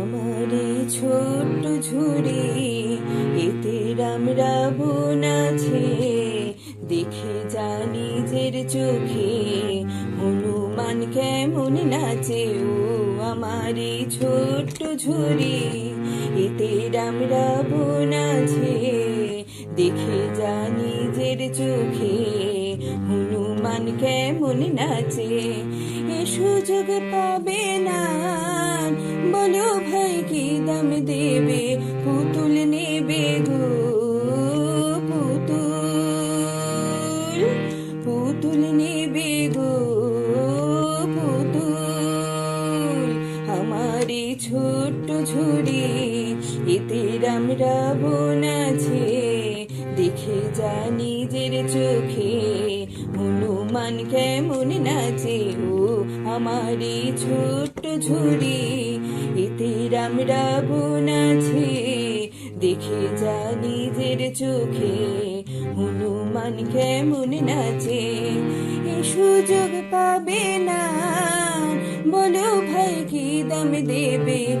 আমার ছোট্ট ঝুড়ি, এতে রাম রাবণ আছে। দেখে যা নিজের চোখে, হনুমান কেমন নাচে। ও আমার ছোট্ট ঝুড়ি, এতে রাম রাবণ আছে। দেখে যা নিজের চোখে হনুমান কেমন নাচে এ সুযোগ পাবে না। বলো ভাই, কি দাম দেবে? পুতুল নেবে গো, পুতুল। পুতুল নেবে গো, পুতুল। আমার ছোট্ট ঝুড়ি, এতে রাম রাবণ আছে। দেখে যা নিজের চোখে। হনুমান কেমন নাচে ও আমার এই ছোট্ট ঝুড়ি এতে রাম রাবণ আছে। দেখে যা নিজের চোখে। হনুমান কেমন নাচে। এ সুযোগ পাবে না। বলো ভাই কি দাম দেবে?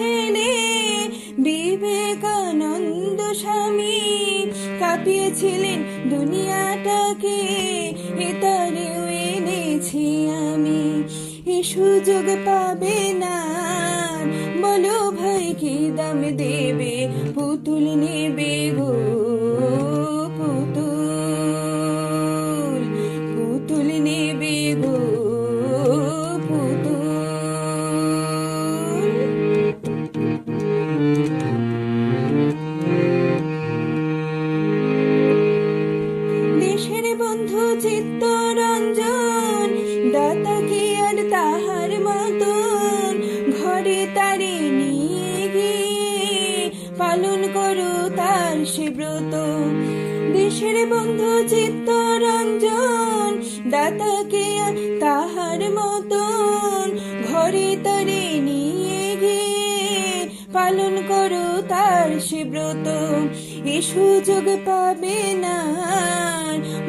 ছেলে বিবেকানন্দ স্বামী কাঁপিয়েছিলেন দুনিয়াটাকে। এতারেও এনেছি আমি। এ সুযোগ পাবে না। বলো ভাই, কি দাম দেবে? পুতুল নেবে গো। পালন করো তার সে ব্রত। দেশের বন্ধু চিত্তরঞ্জন দাতাকে তাহার মতন। ঘরে তারে নিয়ে গিয়ে পালন করো তার সে ব্রত। এ সুযোগ পাবে না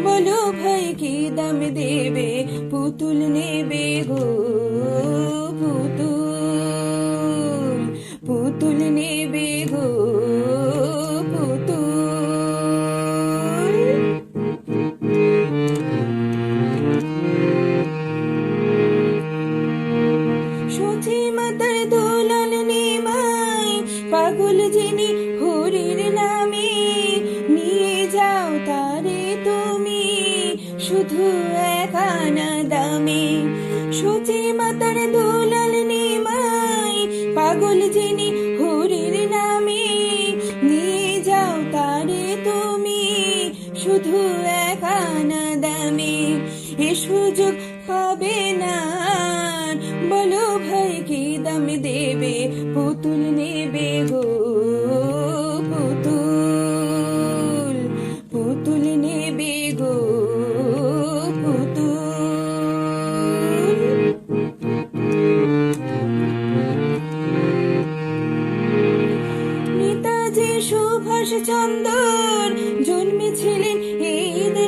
বলো ভাই, কি দাম দেবে? পুতুল নেবে গো পুতুল। পাগল যিনি হরির নামে, নিয়ে যাও তারে তুমি, শুধু একানা দামে। সচি মাতার দুলাল নিমাই, পাগল যিনি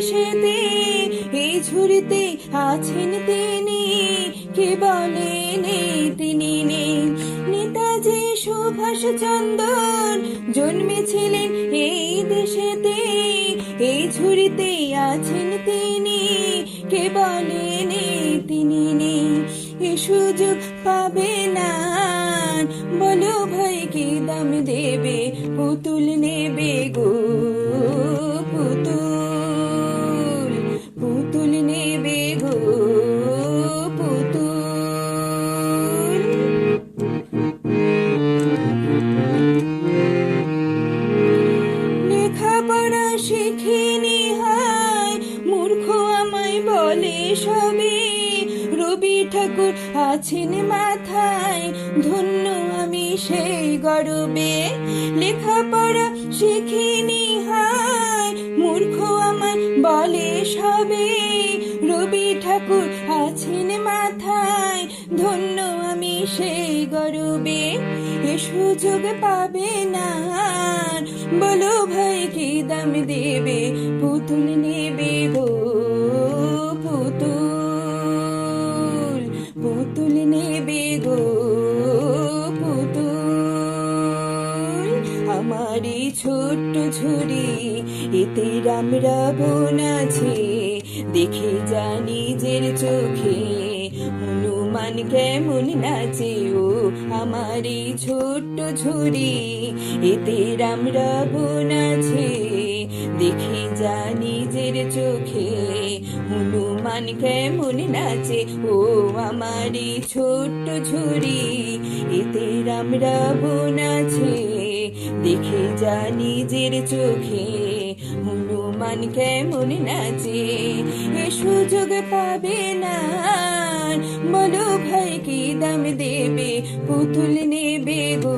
দেশেতে এই ঝুড়িতে আছেন তিনি। কে বলেন এই তিনি নেই নেতাজি সুভাষ চন্দ্র জন্মেছিলেন এই দেশেতে। এই ঝুড়িতে আছেন তিনি। কে বলেন এই তিনি নেই এ সুযোগ পাবে না। বলো ভাই কি দাম দেবে, পুতুল নেবে গো। মাথায় ধন্য আমি সেই গরবে। লেখাপড়া শিখিনি হায়, মূর্খ আমার বলে সবে। রবি ঠাকুর আছেন মাথায়, ধন্য আমি সেই গরবে। এ সুযোগ পাবে না। বলো ভাই, কি দাম দেবে? পুতুল নেবে গো। এতে বোন আছে, দেখে যা নিজের চোখে। হনুমান কেমন নাচে ও আমার এই ছোট্ট ঝুড়ি, এতে আমরা বোন আছে। দেখে যা নিজের চোখে, হনুমান কেমন নাচে ও আমার এই ছোট্ট ঝুড়ি, এতে আমরা বোন আছে। দেখে যা নিজের চোখে। হনুমান কেমন নাচে, এ সুযোগ পাবে না। বলো ভাই, কি দাম দেবে পুতুল নেবে গো